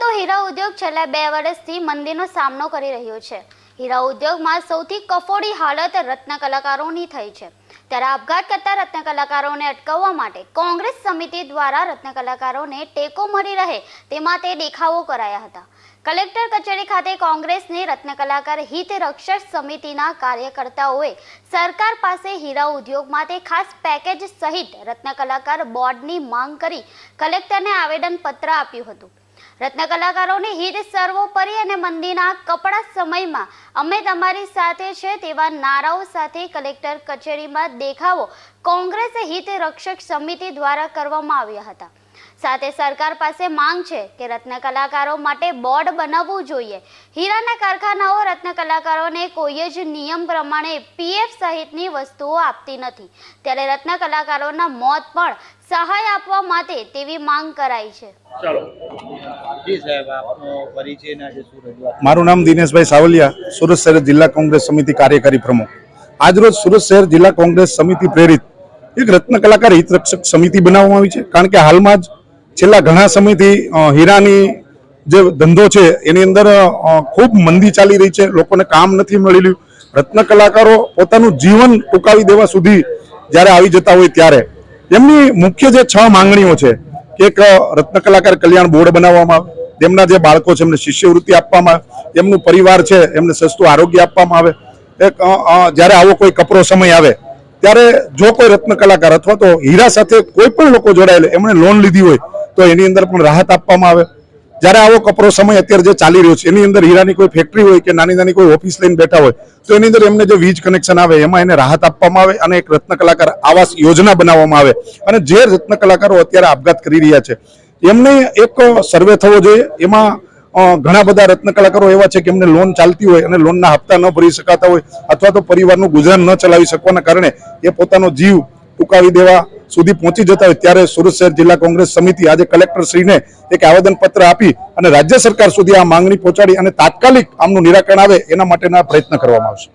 તો હીરા ઉદ્યોગ છેલ્લા બે વર્ષથી મંદીનો સામનો કરી રહ્યો છે. હીરા ઉદ્યોગમાં સૌથી કફોડી હાલત રત્ન કલાકારોની થઈ છે. ત્યારે આપઘાત કરતા રત્ન કલાકારોને અટકાવવા માટે કોંગ્રેસ સમિતિ દ્વારા રત્ન કલાકારોને ટેકો મળી રહે તે માટે દેખાવો કરાયા હતા. કલેક્ટર કચેરી ખાતે કોંગ્રેસની રત્ન કલાકાર હિત રક્ષક સમિતિના કાર્યકર્તાઓએ સરકાર પાસે હીરા ઉદ્યોગ માટે ખાસ પેકેજ સહિત રત્ન કલાકાર બોર્ડની માંગ કરી કલેક્ટરને આવેદનપત્ર આપ્યું હતું. રત્ન કલાકારોની હિત સર્વોપરી અને મંદીના કપડા સમયમાં અમે તમારી સાથે છે તેવા નારાઓ સાથે કલેક્ટર કચેરીમાં દેખાવો કોંગ્રેસ હિત રક્ષક સમિતિ દ્વારા કરવામાં આવ્યા હતા. સાથે સરકાર પાસે માંગ છે કે રત્ન કલાકારો માટે બોર્ડ બનાવવું જોઈએ. હીરાના કારખાનાઓ રત્ન કલાકારોને કોઈ જ નિયમ પ્રમાણે પીએફ સહિતની વસ્તુઓ આપતી નથી. ત્યારે રત્ન કલાકારોના મોત પણ સહાય આપવા માટે તેવી માંગ કરાઈ છે. ચાલો. જી સાહેબ આપનો પરિચય ના જે શું મારું નામ દિનેશભાઈ સાવલિયા સુરત શહેર જિલ્લા કોંગ્રેસ સમિતિ કાર્યકારી પ્રમુખ. આજરોજ સુરત શહેર જિલ્લા કોંગ્રેસ સમિતિ પ્રેરિત એક રત્ન કલાકાર હિતરક્ષક સમિતિ બનાવવામાં આવી છે. કારણ કે હાલમાં જ છેલ્લા ઘણા સમયથી હીરાની જે ધંધો છે, એની અંદર ખૂબ મંદી ચાલી રહી છે, લોકોને કામ નથી મળી રહ્યું. રત્ન કલાકારો પોતાનું જીવન ટૂંકાવી દેવા સુધી જ્યારે આવી જતા હોય ત્યારે. એમની મુખ્ય જે છ માંગણીઓ છે, કે એક રત્ન કલાકાર કલ્યાણ બોર્ડ બનાવવામાં આવે, તેમના જે બાળકો છે, એમને શિષ્યવૃત્તિ આપવામાં આવે, એમનું પરિવાર છે, એમને સસ્તું આરોગ્ય આપવામાં આવે, એક જ્યારે આવો કોઈ કપરો સમય આવે, ત્યારે જો કોઈ રત્ન કલાકાર અથવા તો હીરા સાથે કોઈ પણ લોકો જોડાયેલા એમણે લોન લીધી હોય, તો એની અંદર પણ રાહત આપવામાં આવે. જ્યારે આવો કપરો સમય અત્યારે જે ચાલી રહ્યો છે, એની અંદર હીરાની કોઈ ફેક્ટરી હોય કે નાની નાની કોઈ ઓફિસ લઈને બેઠા હોય, તો એની અંદર એમને જે વીજ કનેક્શન આવે, એમાં એને રાહત આપવામાં આવે અને એક રત્ન કલાકાર આવાસ યોજના બનાવવામાં આવે. અને જે રત્ન કલાકારો અત્યારે આપઘાત કરી રહ્યા છે, એમને એક સર્વે થવો જોઈએ. એમાં ઘણા બધા રત્ન કલાકારો એવા છે કે એમને લોન ચાલતી હોય અને લોનના હપ્તા ન ભરી શકાતા હોય, અથવા તો પરિવારનું ગુજરાન ન ચલાવી શકવાના કારણે એ પોતાનો જીવ ટૂંકાવી દેવા સુધી પહોંચી જતા હોય ત્યારે સુરત શહેર જિલ્લા કોંગ્રેસ સમિતિ આજે કલેક્ટર શ્રીને એક આવેદનપત્ર આપી અને રાજ્ય સરકાર સુધી આ માંગણી પહોંચાડી અને તાત્કાલિક આમનું નિરાકરણ આવે એના માટેના પ્રયત્ન કરવામાં આવશે.